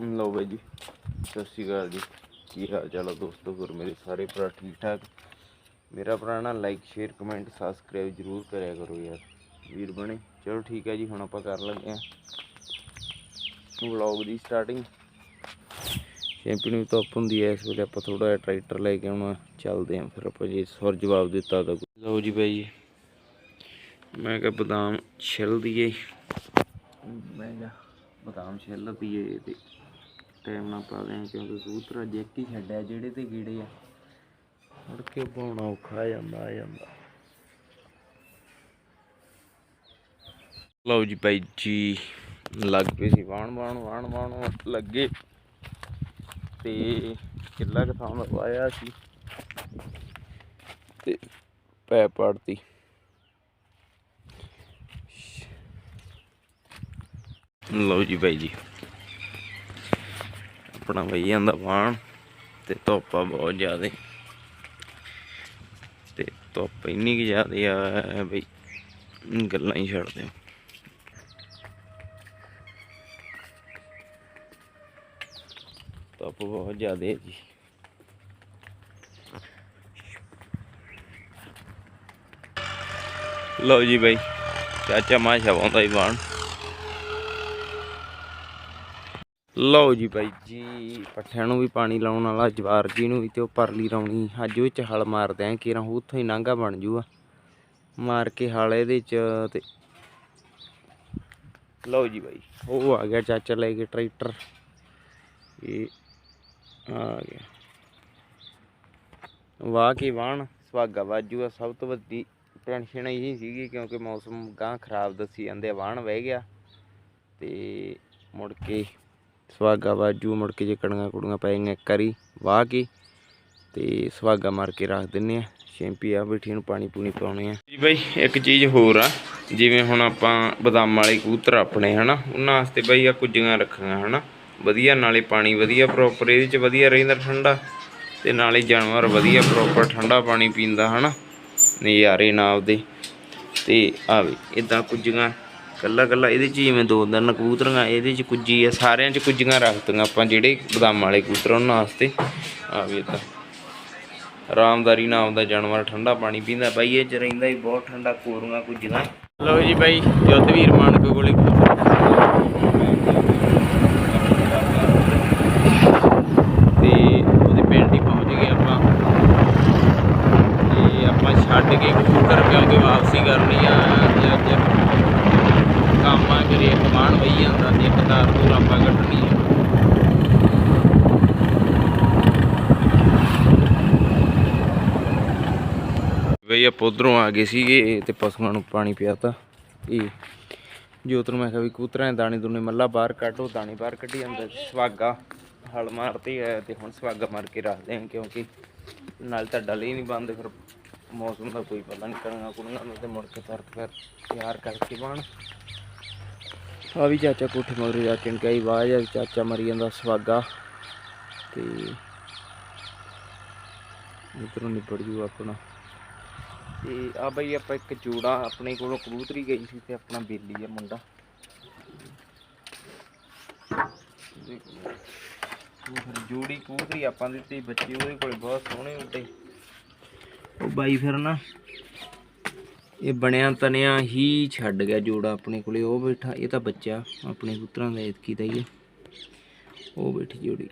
ਲਓ ਬਾਈ ਜੀ, ਸਤਿ ਸ਼੍ਰੀ ਅਕਾਲ ਜੀ। ਕੀ ਹਾਲ ਚਾਲ ਆ ਦੋਸਤੋ, ਹੋਰ ਮੇਰੇ ਸਾਰੇ ਭਰਾ ਠੀਕ ਠਾਕ? ਮੇਰਾ ਭਰਾ ਨਾ ਲਾਈਕ ਸ਼ੇਅਰ ਕਮੈਂਟ ਸਬਸਕ੍ਰਾਈਬ ਜਰੂਰ ਕਰਿਆ ਕਰੋ ਯਾਰ। ਵੀਰ ਬਣੇ, ਚਲੋ ਠੀਕ ਹੈ ਜੀ, ਹੁਣ ਆਪਾਂ ਕਰ ਲੱਗੇ ਆਂ ਵਲੌਗ ਦੀ ਸਟਾਰਟਿੰਗ ਚੈਂਪੀਅਨ ਵੀ ਧੁੱਪ ਹੁੰਦੀ ਹੈ ਇਸ ਵੇਲੇ ਆਪਾਂ ਥੋੜਾ ਜਿਹਾ ਟਰੈਕਟਰ ਲੈ ਕੇ ਆਉਣਾ, ਚੱਲਦੇ ਆਂ ਫਿਰ ਆਪਾਂ ਜੇ ਸੁਰ ਜਵਾਬ ਦਿੱਤਾ ਤਾਂ ਲਓ ਜੀ ਬਾਈ ਜੀ, ਮੈਂ ਕਿਹਾ ਬਦਾਮ ਛਿੱਲ ਦਈਏ। ਮੈਂ ਕਿਹਾ ਬਦਾਮ ਛਿੱਲ ਦਈਏ ਤੇ ਟਾਈਮ ਨਾਲ ਪਾ ਦਿਆਂ ਕਿਉਂਕਿ ਕਬੂਤਰ ਅੱਜ ਇੱਕ ਹੀ ਛੱਡਿਆ, ਜਿਹੜੇ ਤੇ ਗੀੜੇ ਆ। ਮੁੜ ਕੇ ਪਾਉਣਾ ਔਖਾ ਜਾਂਦਾ, ਆ ਜਾਂਦਾ। ਲਓ ਜੀ ਭਾਈ ਜੀ, ਲੱਗ ਪਏ ਸੀ ਵਾਣ ਵਾਣ ਵਾਣ ਵਾਣ ਲੱਗੇ। ਤੇ ਕਿੱਲਾ ਕੁ ਦਾ ਵਾਇਆ ਸੀ। ਤੇ ਪੈ ਪੜਤੀ। ਲਓ ਜੀ ਭਾਈ ਜੀ। ਆਪਣਾ ਬਈ ਜਾਂਦਾ ਵਾਣ ਤੇ ਧੁੱਪਾ ਬਹੁਤ ਜ਼ਿਆਦਾ। ਤੇ ਧੁੱਪ ਇੰਨੀ ਕਿ ਜ਼ਿਆਦਾ ਆ ਬਈ, ਗੱਲਾਂ ਹੀ ਛੱਡ ਦਿਓ। ਧੁੱਪ ਬਹੁਤ ਜ਼ਿਆਦਾ ਹੈ ਜੀ। ਲਓ ਜੀ ਬਈ, ਚਾਚਾ ਮਾਸ਼ਾ ਪਾਉਂਦਾ ਹੀ ਬਾਣ ਲਓ ਜੀ ਬਾਈ ਜੀ, ਪੱਠਿਆਂ ਨੂੰ ਵੀ ਪਾਣੀ ਲਾਉਣ ਵਾਲਾ ਜਵਾਰ ਜੀ ਨੂੰ ਵੀ ਤੇ ਉਹ ਪਰਲੀ ਲਾਉਣੀ। ਅੱਜ ਵਿੱਚ ਹਲ ਮਾਰਦੇ ਆਂ, ਕਿਰਾਂ ਉੱਥੋਂ ਹੀ ਨਾਂਗਾ ਬਣ ਜੂਗਾ। ਮਾਰ ਕੇ ਹਲ ਇਹਦੇ ਚ ਤੇ ਲਓ ਜੀ ਬਾਈ, ਉਹ ਆ ਗਿਆ ਚਾਚਾ ਲੈ ਕੇ ਟਰੈਕਟਰ। ਇਹ ਆ ਗਿਆ। ਵਾਹ ਕੀ ਵਾਣ ਸੁਹਾਗਾ ਵਾਜੂਗਾ। ਸਭ ਤੋਂ ਵੱਡੀ ਟੈਨਸ਼ਨ ਇਹੀ ਸੀਗੀ ਕਿਉਂਕਿ ਮੌਸਮ ਗਾਂ ਖਰਾਬ ਦੱਸੀ ਜਾਂਦੇ ਆ ਵਾਣ ਵਹਿ ਗਿਆ। ਤੇ ਮੁੜ ਕੇ ਸੁਹਾਗਾ ਵਾਜੂ ਮੁੜ ਕੇ ਜੇ ਕੜੀਆਂ ਕੁੜੀਆਂ ਪੈਗੀਆਂ ਇੱਕ ਵਾਰੀ ਵਾਹ ਕੇ? ਤੇ ਸੁਹਾਗਾ ਮਾਰ ਕੇ ਰੱਖ ਦਿੰਨੇ ਆ। ਸ਼ੈਂਪੀ ਆ ਬੈਠੀ ਨੂੰ ਪਾਣੀ ਪੂਣੀ ਪਾਉਣੇ ਆ। ਜੀ ਬਾਈ, ਇੱਕ ਚੀਜ਼ ਹੋਰ ਆ, ਜਿਵੇਂ ਹੁਣ ਆਪਾਂ ਬਦਾਮ ਵਾਲੇ ਕਬੂਤਰ ਆਪਣੇ, ਹਨਾ? ਉਹਨਾਂ ਵਾਸਤੇ ਬਾਈ ਆ ਕੁੱਜੀਆਂ ਰੱਖੀਆਂ, ਹਨਾ? ਵਧੀਆ, ਨਾਲੇ ਪਾਣੀ ਵਧੀਆ ਪ੍ਰੋਪਰ ਇਹਦੇ ਚ ਵਧੀਆ ਰਹਿੰਦਾ ਠੰਡਾ, ਤੇ ਨਾਲੇ ਜਾਨਵਰ ਵਧੀਆ ਪ੍ਰੋਪਰ ਠੰਡਾ ਪਾਣੀ ਪੀਂਦਾ, ਹਨਾ? ਨਜ਼ਾਰੇ ਨਾ ਆਪਦੇ ਤੇ ਆਵੇ ਵੀ ਇਦਾਂ ਕੁੱਜੀਆਂ ਕੱਲਾ ਕੱਲਾ ਇਹਦੇ ਚ ਜਿਵੇਂ ਦੋ ਦਿਨ ਕਬੂਤਰੀਆਂ, ਇਹਦੇ ਚ ਕੁੱਜੀ ਆ, ਸਾਰਿਆਂ ਚ ਕੁੱਜੀਆਂ ਰੱਖਤੀਆਂ ਆਪਾਂ ਜਿਹੜੇ ਬਦਾਮ ਵਾਲੇ ਕਬੂਤਰ ਉਹਨਾਂ ਵਾਸਤੇ। ਆ ਵੀ ਇਦਾਂ ਆਰਾਮਦਾਰੀ ਨਾਲ ਆਉਂਦਾ ਜਾਨਵਰ ਠੰਡਾ ਪਾਣੀ ਪੀਂਦਾ। ਬਾਈ, ਇਹ ਚ ਰਹਿੰਦਾ ਹੀ ਬਹੁਤ ਠੰਡਾ, ਕੋਰੂਆਂ ਕੁੱਜੀਆਂ। ਲਓ ਜੀ ਬਾਈ, ਜੋਧਵੀਰ ਮਾਨਕ ਕੋਲੇ ਤੇ ਉਹਦੇ ਪਿੰਡ ਹੀ ਪਹੁੰਚ ਗਏ ਆਪਾਂ। ਤੇ ਆਪਾਂ ਛੱਡ ਕੇ ਕਬੂਤਰ ਕਿਉਂਕਿ ਵਾਪਸੀ ਕਰਨੀ ਆ ਅੱਜ ਕੰਮ ਆ ਕਰੇ ਕਮਾਨ ਵਈ ਜਾਂਦਾ ਤੇ ਇੱਕ ਤਾਰ ਤੂਰ ਆਪਾਂ ਕੱਢਣੀ ਆ। ਬਈ ਆਪਾਂ ਉਧਰੋਂ ਆ ਗਏ ਸੀਗੇ ਤੇ ਪਸ਼ੂਆਂ ਨੂੰ ਪਾਣੀ ਪਿਆਤਾ। ਇਹ ਜੋਤ ਨੂੰ ਮੈਂ ਕਿਹਾ ਵੀ ਕਬੂਤਰਾਂ ਦਾਣੇ ਦੁਨੇ ਮੱਲਾ ਬਾਹਰ ਕੱਢੋ, ਦਾਣੇ ਬਾਹਰ ਕੱਢੀ ਜਾਂਦਾ। ਸਵਾਗਾ ਹਲ ਮਾਰਤੇ ਹੈ ਤੇ ਹੁਣ ਸਵਾਗਾ ਮਾਰ ਕੇ ਰੱਖਦੇ ਹਾਂ ਕਿਉਂਕਿ ਨਾਲ ਤਾਂ ਡਲ ਹੀ ਨਹੀਂ ਬੰਦ, ਫਿਰ ਮੌਸਮ ਦਾ ਕੋਈ ਪਤਾ ਨਹੀਂ ਕਰਨਾ ਕੁੜੀਆਂ ਨੂੰ ਤੇ ਮੁੜ ਕੇ ਤਰਕ ਫਿਰ ਤਿਆਰ ਕਰਕੇ ਬਾਣ ਆ ਵੀ ਚਾਚਾ ਕੋਠੇ ਮਗਰ ਜਾ ਕੇ ਕਈ ਆਵਾਜ਼ ਆ ਚਾਚਾ ਮਰੀ ਜਾਂਦਾ ਸਵਾਗਾ ਤੇ ਇਧਰੋਂ ਨਿਬੜ ਜੂ ਆਪਣਾ। ਤੇ ਆ ਬਈ ਆਪਾਂ ਇੱਕ ਜੋੜਾ ਆਪਣੇ ਕੋਲੋਂ ਕਬੂਤਰੀ ਗਈ ਸੀ ਤੇ ਆਪਣਾ ਬੇਲੀ ਆ ਮੁੰਡਾ। ਉਹ ਫਿਰ ਜੋੜੀ ਕਬੂਤਰੀ ਆਪਾਂ ਦਿੱਤੀ ਬੱਚੇ ਉਹਦੇ ਕੋਲ ਬਹੁਤ ਸੋਹਣੇ ਉੱਡੇ ਉਹ ਬਾਈ ਫਿਰ ਨਾ ਇਹ ਬਣਿਆ ਤਨਿਆ ਹੀ ਛੱਡ ਗਿਆ ਜੋੜਾ ਆਪਣੇ ਕੋਲੇ, ਉਹ ਬੈਠਾ, ਇਹ ਤਾਂ ਬੱਚਾ, ਆਪਣੇ ਪੁੱਤਰਾਂ ਦਾ ਇਤਕੀ ਦਾ ਹੀ ਹੈ। ਉਹ ਬੈਠੀ ਜੋੜੀ।